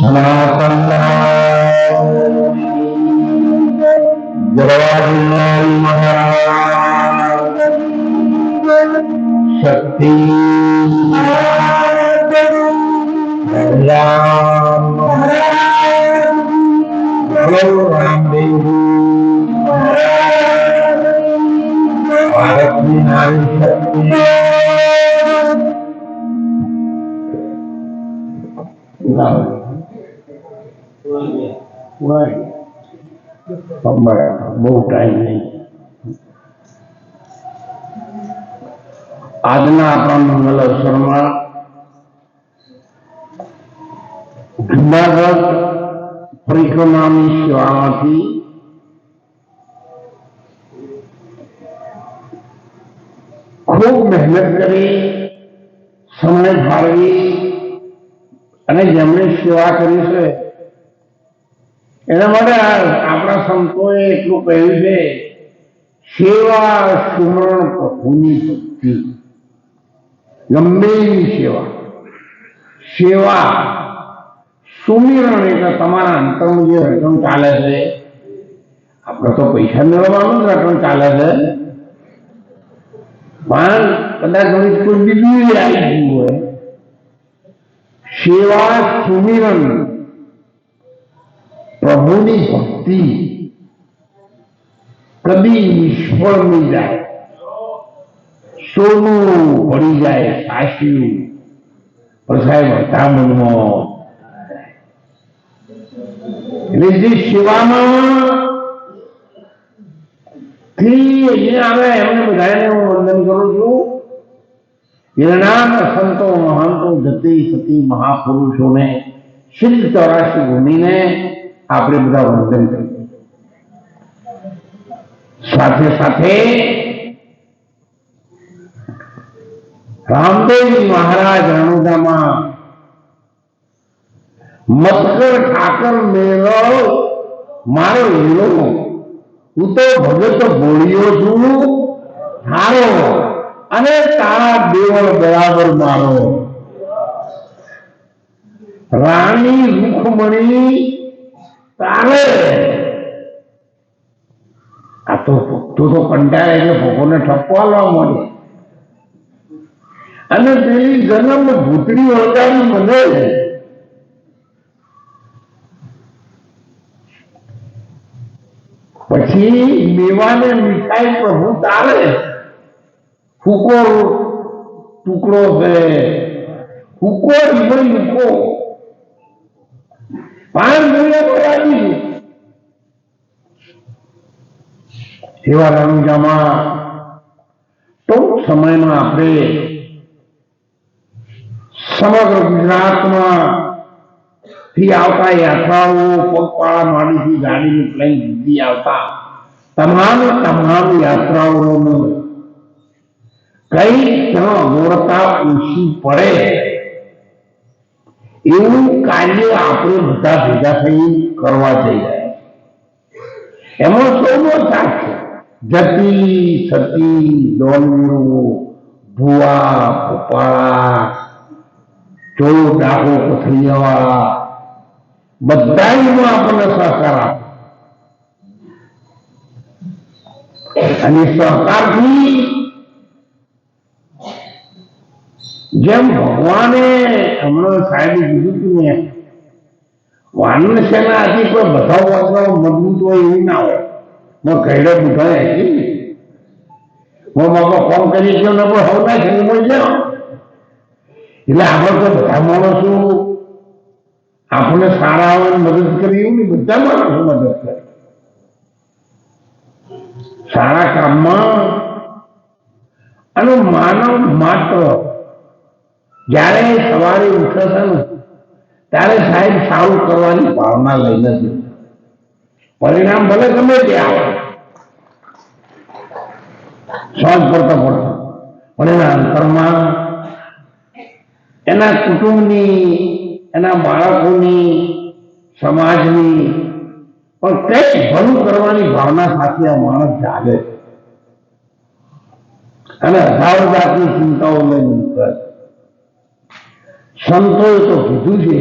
صلاة الله جواب الله શક્તિ બહુ ટાઈમ નહીં આજના આપણા મંગલ અવસરમાં જુનાગઢ પરિક્રમાની સેવામાંથી ખૂબ મહેનત કરી, સમય ફાળવી અને જેમણે સેવા કરી છે એના માટે આપણા સંતોએ એટલું કહ્યું છે, સેવા સુમરણ પ્રભુની ભક્તિ. ગમે સેવા. સેવા. સુમિરણ એટલે તમારા અંતરનું જે રટણ ચાલે છે, આપણે તો પૈસા મેળવવાનું રટણ ચાલે છે. પણ કદાચ વળી કોઈ બીજું આવી ગયું હોય. સેવા સુમિરણ. પ્રભુની ભક્તિ કદી નિષ્ફળ નહીં જાય. સોનું પડી જાય પણ સાહેબ હતા મનમાં એટલે જે સેવામાં થી આવે, એમને બધાને હું વંદન કરું છું. નિર્ણાક સંતો મહાંતો જતી સતી મહાપુરુષોને સિદ્ધ ચોરાશી ભૂમિને આપણે બધા વંદન કરીએ. સાથે સાથે રામદેવજી મહારાજ રણુદામાં મસ્કર ઠાકર મેળવ મારો હીરો હું તો ભગત બોલ્યો છું. થારો અને તારા દેવળ બરાબર મારો. રાણી રૂખમણી તારે આ તો તું તો કંટાળે એટલે ભોગોને ઠપકો મળે. અને પેલી જન્મ ભૂતડી વળગાવી મને પછી મેવાને મીઠાઈ પ્રભુ તારે ફૂકો ટુકડો છે. ફૂકો રીબન મૂકો. પાંચ મહિના આવી એવા રણજામાં ટૂંક સમયમાં આપણે સમગ્ર ગુજરાતમાં થી આવતા યાત્રાઓ પગપાળા માણીથી ગાડીની પ્લેન દીધી આવતા. તમામ તમામ યાત્રાઓનું કઈ ત્યાં અગવડતા ઓછી પડે. એવું કાર્ય આપણે બધા ભેગા થઈ કરવા જઈ રહ્યા એમાં સૌનો સાથ છે. જતી, સતી દોનવીરો ભુવા ભોપાળા ચોરો ડાકો પથરિયાવાળા બધા આપણને સહકાર આપે. અને સહકારથી જેમ ભગવાને હમણાં સાહેબે કીધું હતું ને, વાનર સેના હતી કોઈ બધા વાસણો મજબૂત હોય એવું ના હોય. મેં બુઢા હતી હું બાબા ફોન કરી ગયો ને પણ હવે ના છે મળી જાઓ. એટલે આપણે તો બધા માણસો આપણે સારા આવે મદદ કરી એવું નહીં, બધા માણસો મદદ કરે. સારા કામમાં અને માનવ માત્ર જ્યારે સવારે ઉઠે છે ને, ત્યારે સાહેબ સારું કરવાની ભાવના લઈને જ પરિણામ ભલે ગમે તે આવે શોધ પડતો પડતો પણ એના અંતરમાં એના કુટુંબની, એના બાળકોની, સમાજની પણ કંઈક ભલું કરવાની ભાવના સાથે આ માણસ જાગે. અને હજારો જાતની ચિંતાઓ લઈને. સંતોએ કીધું છે.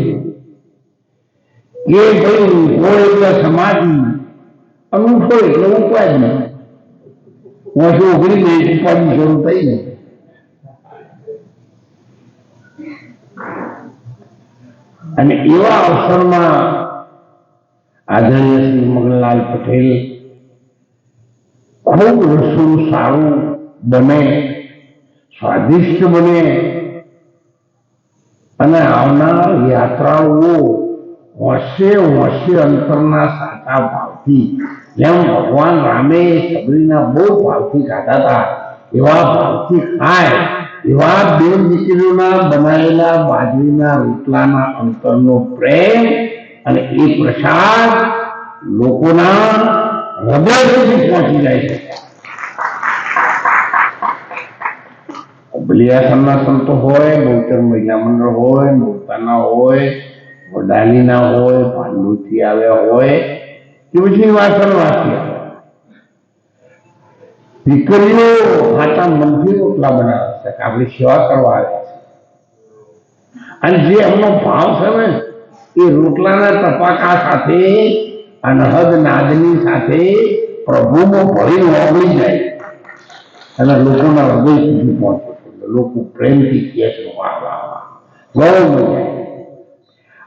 એ ભાઈ હોય એટલે સમાજ અનૂઠો એટલે ઉપાધિ. વર્ષો ઓગળી ગઈ, ઉપાધિ શરૂ થઈ ને અને એવા અવસરમાં આદરણીય શ્રી મગનલાલ પટેલ ખૂબ રસોડું સારું બને, સ્વાદિષ્ટ બને અને આવનાર યાત્રાઓ વર્ષે વર્ષે અંતરના સાચા ભાવથી. જેમ ભગવાન રામે સબરીના બહુ ભાવથી ખાધા હતા, એવા ભાવથી ખાય, એવા બે દીકરીઓના બનાવેલા બાજરીના રોટલાના અંતરનો પ્રેમ અને એ પ્રસાદ લોકોના હૃદય સુધી પહોંચી જાય છે. બલિયાસનના સંતો હોય ગૌચર મહિલા મંડળ હોય મોરતાના હોય, વડાલીના હોય, પાંડુથી આવ્યા હોય કે પછી વાસણવાસી દીકરીઓ હાથા મનથી રોટલા બનાવે છે કે આપણી સેવા કરવા આવે છે. અને જે એમનો ભાવ છે ને, એ રોટલાના ટપાકા સાથે અનહદ નાદની સાથે પ્રભુનો ભય ઓગળી જાય. અને લોકોના હૃદય સુધી પહોંચે. લોકો પ્રેમથી કહે છે, વાહ વાહ વાહ. ગૌરવ મજા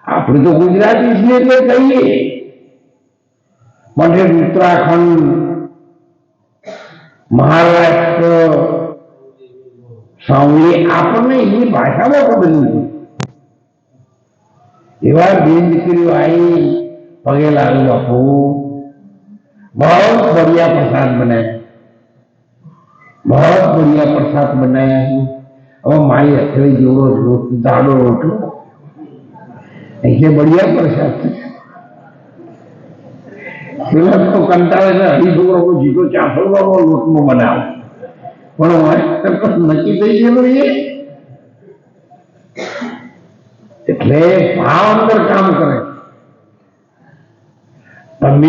આપણે તો ગુજરાતી છીએ એટલે કહીએ. માટે ઉત્તરાખંડ, મહારાષ્ટ્ર, સાંભળી આપણને એ ભાષામાં ખબર નથી એવા બેન દીકરીઓ આવી પગે લાગુ બાપુ ભાવ ફરિયા પ્રસાદ બનાવ્યા. बहुत बढ़िया प्रसाद बनाया है હવે મારી અથડી જેવડો રોટ દાડો રોટલો ऐसे बढ़िया प्रसाद છે પેલા તો કંટાળે ને અઢીસો લોકો જીતો ચારસો લોકો લોટનો બનાવે પણ નક્કી થઈ ગયેલું એ એટલે ભાવ અંદર કામ કરે તમે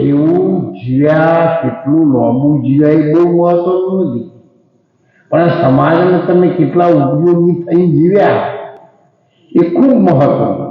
એવું જીવ્યા કેટલું લાંબુ જીવ્યા એ બહુ મહત્વનું નથી. પણ સમાજને તમે કેટલા ઉપયોગી થઈ જીવ્યા એ ખૂબ મહત્વનું.